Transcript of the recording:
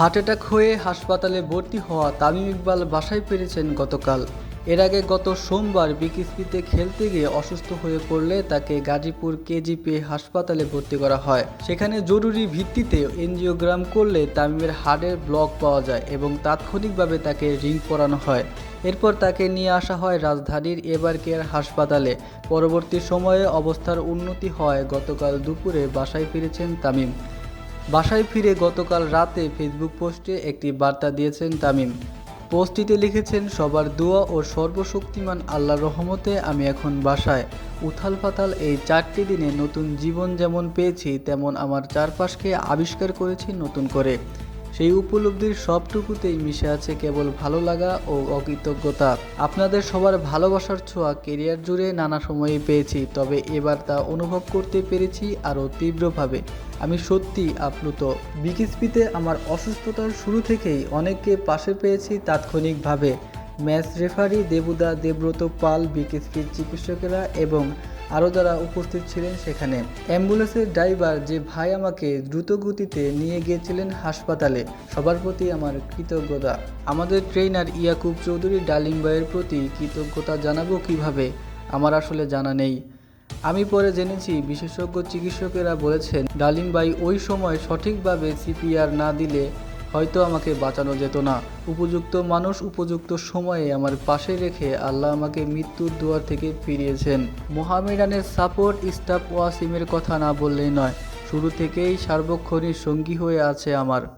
Heart attack হয়ে হাসপাতালে ভর্তি হওয়া তামিম ইকবাল বাসায় ফিরেছেন গতকাল। এর আগে গত সোমবার বিকিসপিতে খেলতে গিয়ে অসুস্থ হয়ে পড়লে তাকে গাজীপুর কেজিপি হাসপাতালে ভর্তি করা হয়। সেখানে জরুরি ভিত্তিতে এনজিওগ্রাম করলে তামিমের হার্টের ব্লক পাওয়া যায় এবং তাৎক্ষণিকভাবে তাকে রিং পরানো হয়। এরপর তাকে নিয়ে আসা হয় রাজধানীর এবার কেয়ার হাসপাতালে। পরবর্তী সময়ে অবস্থার উন্নতি হয় গতকাল দুপুরে বাসায় ফিরেছেন তামিম। বাসায় ফিরে গতকাল রাতে ফেসবুক পোস্টে একটি বার্তা দিয়েছেন তামিম। পোস্টটিতে লিখেছেন, সবার দোয়া ও সর্বশক্তিমান আল্লাহর রহমতে আমি এখন বাসায়। উথাল পাতাল এই চারটি দিনে নতুন জীবন যেমন পেয়েছি, তেমন আমার চারপাশকে আবিষ্কার করেছি নতুন করে। সেই উপলব্ধির সবটুকুতেই মিশে আছে কেবল ভালো লাগা ও অকৃতজ্ঞতা। আপনাদের সবার ভালোবাসার ছোঁয়া কেরিয়ার জুড়ে নানা সময়ে পেয়েছি, তবে এবার তা অনুভব করতে পেরেছি আরও তীব্রভাবে। আমি সত্যি আপ্লুত। বিকিসপিতে আমার অসুস্থতার শুরু থেকেই অনেককে পাশে পেয়েছি তাৎক্ষণিকভাবে। ম্যাচ রেফারি দেবুদা, দেবব্রত পাল বিকেএসপির চিকিৎসকেরা এবং আরও যারা উপস্থিত ছিলেন সেখানে। অ্যাম্বুলেন্সের ড্রাইভার যে ভাই আমাকে দ্রুত গতিতে নিয়ে গিয়েছিলেন হাসপাতালে, সবার প্রতি আমার কৃতজ্ঞতা। আমাদের ট্রেনার ইয়াকুব চৌধুরী ডালিম ভাইয়ের প্রতি কৃতজ্ঞতা জানাব কীভাবে, আমার আসলে জানা নেই। আমি পরে জেনেছি, বিশেষজ্ঞ চিকিৎসকেরা বলেছেন ডালিম ভাই ওই সময় সঠিকভাবে সিপিআর না দিলে হয়তো আমাকে বাঁচানো যেত না। উপযুক্ত মানুষ উপযুক্ত সময়ে আমার পাশে রেখে আল্লাহ আমাকে মৃত্যুর দুয়ার থেকে ফিরিয়েছেন। মোহামেডানের সাপোর্ট স্টাফ ওয়াসিমের কথা না বললেই নয়, শুরু থেকেই সার্বক্ষণিক সঙ্গী হয়ে আছে আমার।